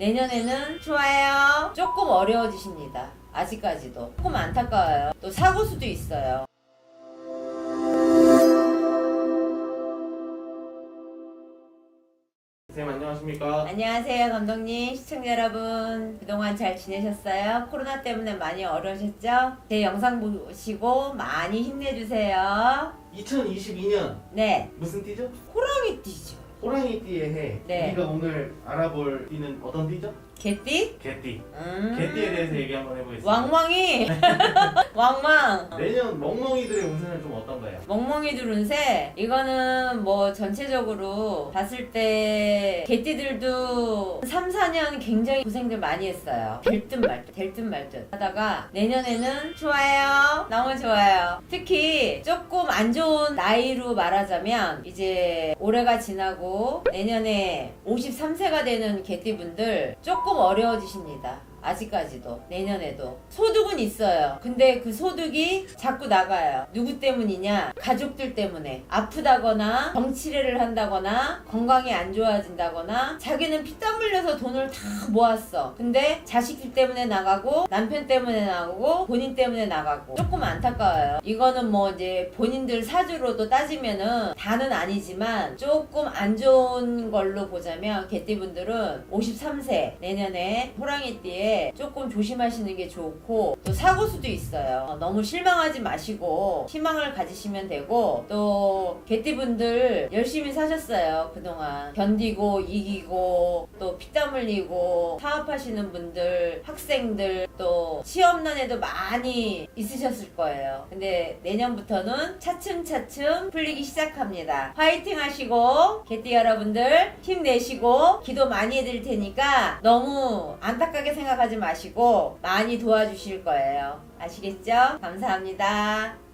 내년에는 좋아요. 조금 어려워지십니다. 아직까지도. 조금 안타까워요. 또 사고 수도 있어요. 선생님 안녕하십니까? 안녕하세요, 감독님. 시청자 여러분. 그동안 잘 지내셨어요? 코로나 때문에 많이 어려우셨죠? 제 영상 보시고 많이 힘내주세요. 2022년 네. 무슨 띠죠? 호랑이 띠죠. 호랑이 띠의 해. 네. 우리가 오늘 알아볼 띠는 어떤 띠죠? 개띠? 개띠. 음. 개띠에 대해서 얘기 한번 해보겠습니다. 왕왕이. 왕왕. 내년 멍멍이들의 운세는 좀 어떤가요? 멍멍이들 운세 이거는 뭐 전체적으로 봤을 때 개띠들도 3, 4년 굉장히 고생들 많이 했어요 될 듯 말듯 될 듯 말듯 하다가 내년에는 좋아요 너무 좋아요 특히 조금 안 좋은 나이로 말하자면 이제 올해가 지나고 내년에 53세가 되는 개띠분들 조금 어려워지십니다 아직까지도 내년에도. 소득은 있어요. 근데 그 소득이 자꾸 나가요. 누구 때문이냐? 가족들 때문에. 아프다거나 정치례를 한다거나 건강이 안 좋아진다거나 자기는 피땀 흘려서 돈을 다 모았어. 근데 자식들 때문에 나가고 남편 때문에 나가고 본인 때문에 나가고 조금 안타까워요. 이거는 뭐 이제 본인들 사주로도 따지면은 다는 아니지만 조금 안 좋은 걸로 보자면 개띠분들은 53세 내년에 호랑이띠에 조금 조심하시는 게 좋고 또 사고 수도 있어요. 어, 너무 실망하지 마시고 희망을 가지시면 되고 또 개띠분들 열심히 사셨어요 그동안 견디고 이기고 또 피땀 흘리고 사업하시는 분들 학생들 또 시험난에도 많이 있으셨을 거예요. 근데 내년부터는 차츰차츰 풀리기 시작합니다. 화이팅 하시고 개띠 여러분들 힘내시고 기도 많이 해드릴 테니까 너무 안타깝게 생각하지 마시고 많이 도와주실 거예요. 아시겠죠? 감사합니다.